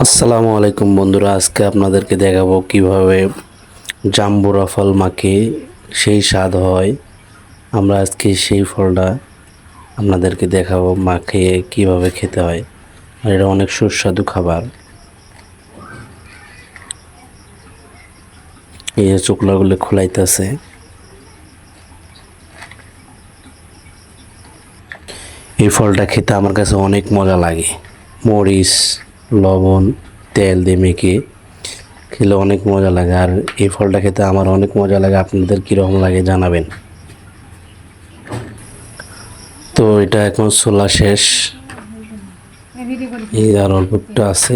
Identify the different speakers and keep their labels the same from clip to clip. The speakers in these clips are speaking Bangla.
Speaker 1: আসসালামু আলাইকুম বন্ধুরা, আজকে আপনাদেরকে দেখাবো কীভাবে জাম্বুরা ফল মাখে সেই স্বাদ হয়। আমরা আজকে সেই ফলটা আপনাদেরকে দেখাবো মাখে কীভাবে খেতে হয়। আর এটা অনেক সুস্বাদু খাবার। এই যে চোকলাগুলো খোলাইতেছে। এই ফলটা খেতে আমার কাছে অনেক মজা লাগে। মরিচ লবণ, তেল দিয়ে মেখে খেলে অনেক মজা লাগে। আর এই ফলটা খেতে আমার অনেক মজা লাগে। আপনাদের কীরকম লাগে জানাবেন। তো এটা এখন ছোলা শেষ। এই আর অল্পটা আছে।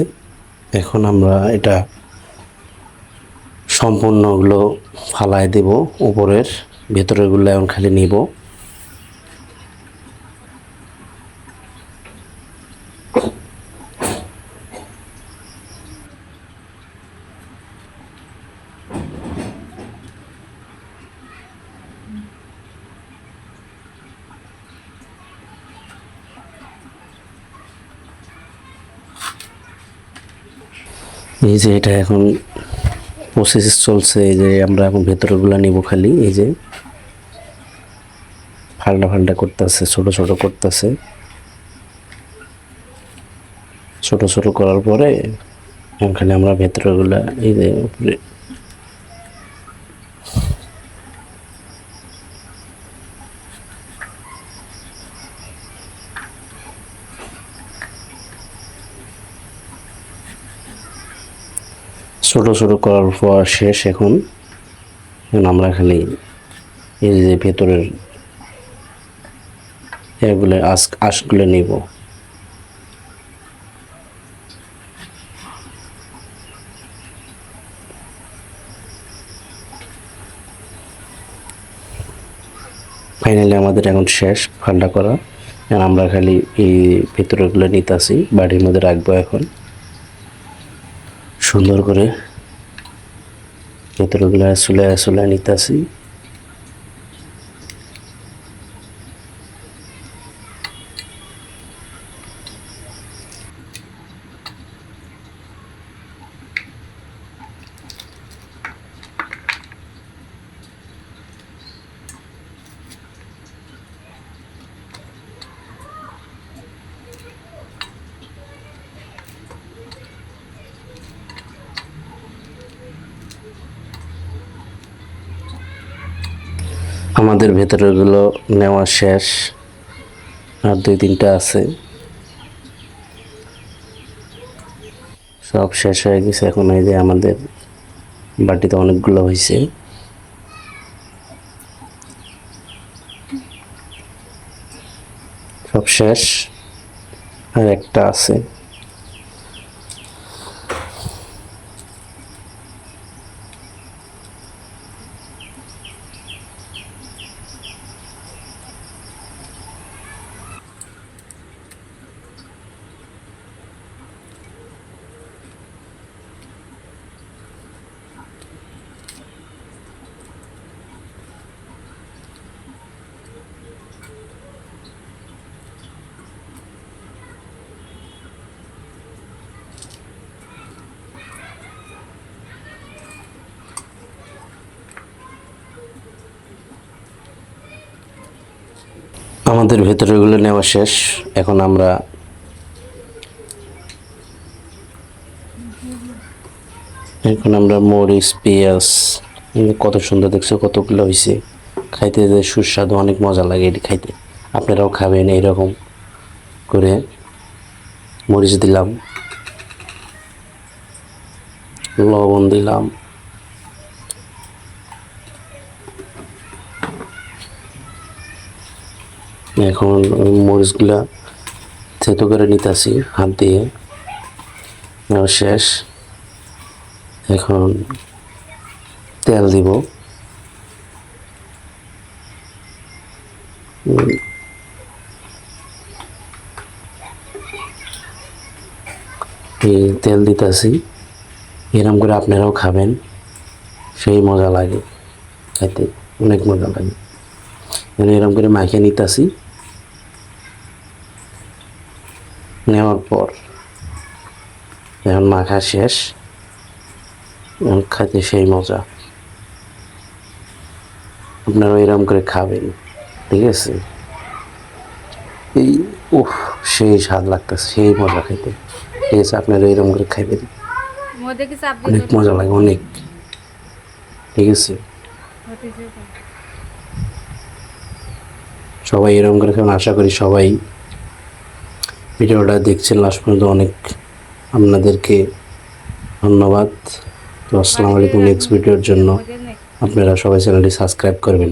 Speaker 1: এখন আমরা এটা সম্পূর্ণগুলো ফালাই দেব। উপরের, ভেতরেরগুলো এখন খালি নিব। এই যে এটা এখন প্রসেস চলছে, এই যে আমরা এখন ভেতরগুলো নিব খালি, এই যে ফাল্টা ফাল্টা করতেছে, ছোট ছোট করতেছে। ছোট ছোট করার পরে খালি আমরা ভেতরগুলো, এই যে উপরে ছোট ছোট করার পর শেষ এখন। আমরা খালি এই যে ভেতরের এগুলো আস আঁশগুলো নিব। ফাইনালি আমাদের এখন শেষ ফান্ডা করা। আমরা খালি এই ভেতরেগুলো নিতেছি, বাড়ির মধ্যে রাখব এখন। সুন্দর করে। ভেতরগুলো চুলে চুলে নিতেছি আমাদের ভেতরেগুলো নেওয়া শেষ। আর দুই তিনটা আছে। সব শেষ হয়ে গেছে। এখন এই যে আমাদের বাটিতে অনেকগুলো হয়েছে সব শেষ। আর একটা আছে। আমাদের ভেতরেগুলো নেওয়া শেষ। এখন আমরা এখন আমরা মরিচ, পেঁয়াজ কত সুন্দর দেখছ, কতগুলো হয়েছে খাইতে যে সুস্বাদু, অনেক মজা লাগে এটি খাইতে। আপনারাও খাবেন এইরকম করে মরিচ দিলাম, লবণ দিলাম। এখন মরিচগুলা থেতো করে নিতেছি, হাত দিয়ে। শেষ। এখন তেল দিব। তেল দিতেছি। এরম করে আপনারাও খাবেন। সেই মজা লাগে। খাইতে অনেক মজা লাগে। এরম করে মাখিয়ে নিতেছি। নেওয়ার পর এখন মাখা শেষ এখন খাইতে সেই মজা। আপনারা এরম করে খাবেন ঠিক আছে? এই উফ সেই স্বাদ লাগতেছে সেই মজা খাইতে। ঠিক আছে আপনারা এরম করে খাইবেন। অনেক মজা লাগে অনেক। ঠিক আছে? সবাই এরম করে খাবেন আশা করি সবাই ভিডিওটা দেখছেন লাস্ট পর্যন্ত অনেক আপনাদেরকে ধন্যবাদ। তো আসসালামু আলাইকুম নেক্সট ভিডিওর জন্য আপনারা সবাই চ্যানেলটি সাবস্ক্রাইব করবেন।